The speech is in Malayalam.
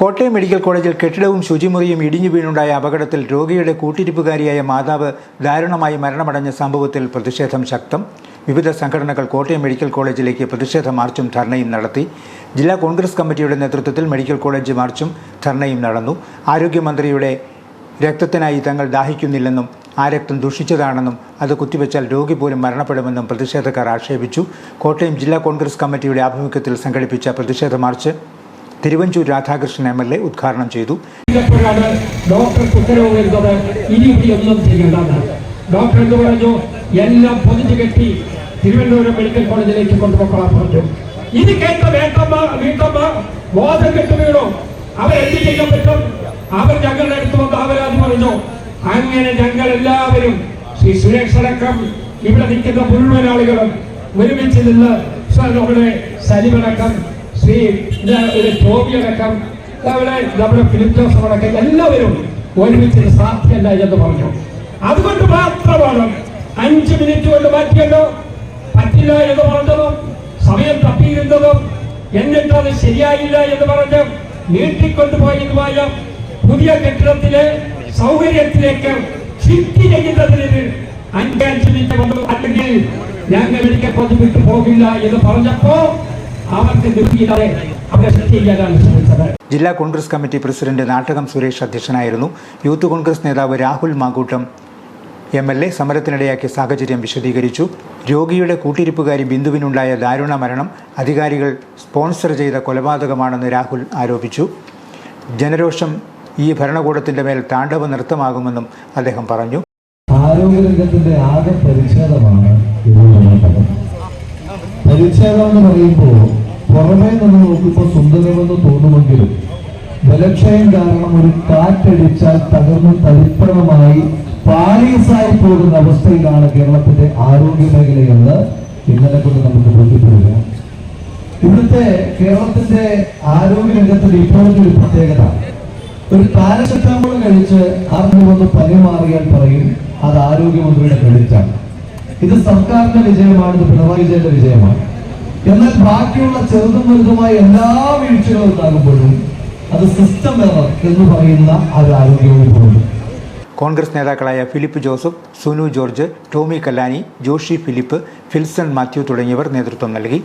കോട്ടയം മെഡിക്കൽ കോളേജിൽ കെട്ടിടവും ശുചിമുറിയും ഇടിഞ്ഞു വീണുണ്ടായ അപകടത്തിൽ രോഗിയുടെ കൂട്ടിരിപ്പുകാരിയായ മാതാവ് ദാരുണമായി മരണമടഞ്ഞ സംഭവത്തിൽ പ്രതിഷേധം ശക്തം. വിവിധ സംഘടനകൾ കോട്ടയം മെഡിക്കൽ കോളേജിലേക്ക് പ്രതിഷേധ മാർച്ചും ധർണയും നടത്തി. ജില്ലാ കോൺഗ്രസ് കമ്മിറ്റിയുടെ നേതൃത്വത്തിൽ മെഡിക്കൽ കോളേജ് മാർച്ചും ധർണയും നടന്നു. ആരോഗ്യമന്ത്രിയുടെ രക്തത്തിനായി തങ്ങൾ ദാഹിക്കുന്നില്ലെന്നും ആ രക്തം ദുഷിച്ചതാണെന്നും അത് കുത്തിവെച്ചാൽ രോഗി പോലും മരണപ്പെടുമെന്നും പ്രതിഷേധക്കാർ ആക്ഷേപിച്ചു. കോട്ടയം ജില്ലാ കോൺഗ്രസ് കമ്മിറ്റിയുടെ ആഭിമുഖ്യത്തിൽ സംഘടിപ്പിച്ച പ്രതിഷേധ march Thiruvanchoor Radhakrishnan M L A ഉദ്ഘാടനം ചെയ്തു. ഡോക്ടർ എന്ന് പറഞ്ഞു? എല്ലാം പൊതിഞ്ഞു കെട്ടി തിരുവനന്തപുരം മെഡിക്കൽ കോളേജിലേക്ക് കൊണ്ടുപോകാൻ പറഞ്ഞു. ഇത് കേട്ട വേട്ടമ്മ വീട്ടമ്മ ബോധം കെട്ട് വീണു. അവരെന്ത് ചെയ്യാൻ പറ്റും? അവർ ഞങ്ങളുടെ അടുത്ത് വന്ന് അവരാത് പറഞ്ഞു. അങ്ങനെ ഞങ്ങൾ എല്ലാവരും ശ്രീ സുരേഷ് അടക്കം ഇവിടെ നിൽക്കുന്ന മുഴുവൻ ആളുകളും ഒരുമിച്ച് നിന്ന് നമ്മുടെ സലിമടക്കം ശ്രീ ഒരു ടോബിയടക്കം നമ്മുടെ ഫിലിപ്പ് ജോസഫ് അടക്കം എല്ലാവരും ഒരുമിച്ച് സാധ്യല്ല എന്ന് പറഞ്ഞു. അതുകൊണ്ട് മാത്രമാണ് അഞ്ച് മിനിറ്റ് കൊണ്ട് മാറ്റിയല്ലോ. പറ്റില്ല എന്ന് പറഞ്ഞതും സമയം തപ്പിയിരുന്നതും എന്നിട്ട് അത് ശരിയായില്ല എന്ന് പറഞ്ഞ് നീട്ടിക്കൊണ്ടുപോയതുമായ പുതിയ കെട്ടിടത്തിലെ സൗകര്യത്തിലേക്ക് ഷിഫ്റ്റ് ചെയ്യുന്നതിന് അഞ്ചഞ്ച് മിനിറ്റ് കൊണ്ട് അല്ലെങ്കിൽ മെഡിക്കൽ കോളേജ് പോകില്ല എന്ന് പറഞ്ഞപ്പോ അവർക്ക് ജില്ലാ കോൺഗ്രസ് കമ്മിറ്റി പ്രസിഡന്റ് നാട്ടകം സുരേഷ് അധ്യക്ഷനായിരുന്നു. യൂത്ത് കോൺഗ്രസ് നേതാവ് Rahul Mamkootathil M L A സമരത്തിനിടയാക്കിയ സാഹചര്യം വിശദീകരിച്ചു. രോഗിയുടെ കൂട്ടിരിപ്പുകാരി ബിന്ദുവിനുണ്ടായ ദാരുണ മരണം അധികാരികൾ സ്പോൺസർ ചെയ്ത കൊലപാതകമാണെന്ന് രാഹുൽ ആരോപിച്ചു. ജനരോഷം ഈ ഭരണകൂടത്തിന്റെ മേൽ താണ്ഡവ നൃത്തമാകുമെന്നും അദ്ദേഹം പറഞ്ഞു. ആരോഗ്യരംഗത്തിന്റെ ആകെ പരിച്ഛേദമാണ് പരിച്ഛേദം എന്ന് പറയുമ്പോൾ പുറമേ നിന്ന് നോക്കുമ്പോൾ സുന്ദരമെന്ന് തോന്നുമെങ്കിലും ബലക്ഷയം കാരണം ഒരു കാറ്റടിച്ചാൽ തകർന്ന് തരിപ്പണമായി പാലീസായി പോകുന്ന അവസ്ഥയിലാണ് കേരളത്തിന്റെ ആരോഗ്യ മേഖലയെന്ന് ഇന്നലെ കൊണ്ട് നമുക്ക് ബോധ്യപ്പെടുക ഇവിടുത്തെ കേരളത്തിന്റെ ആരോഗ്യ രംഗത്തിൽ ഇപ്പോഴത്തെ ഒരു പ്രത്യേകത. ഒരു പാരസെറ്റാമോൾ കഴിച്ച് ആർക്കും ഒന്ന് പനി മാറിയാൽ പറയും അത് ആരോഗ്യമന്ത്രിയുടെ ക്രെഡിറ്റാണ് ഇത് സർക്കാരിന്റെ വിജയമാണ് ഇത് പിണറായി വിജയന്റെ വിജയമാണ്. എന്നാൽ ബാക്കിയുള്ള ചെറുതും വലുതുമായ എല്ലാ വീഴ്ചകളും ഉണ്ടാകുമ്പോഴും അത് സിസ്റ്റം എറർ എന്ന് പറയുന്ന ഒരു ആരോഗ്യവും കോൺഗ്രസ് നേതാക്കളായ Philip Joseph Sunu George Tomy Kallani Joshy Philip Filson Mathew തുടങ്ങിയവർ നേതൃത്വം നൽകി.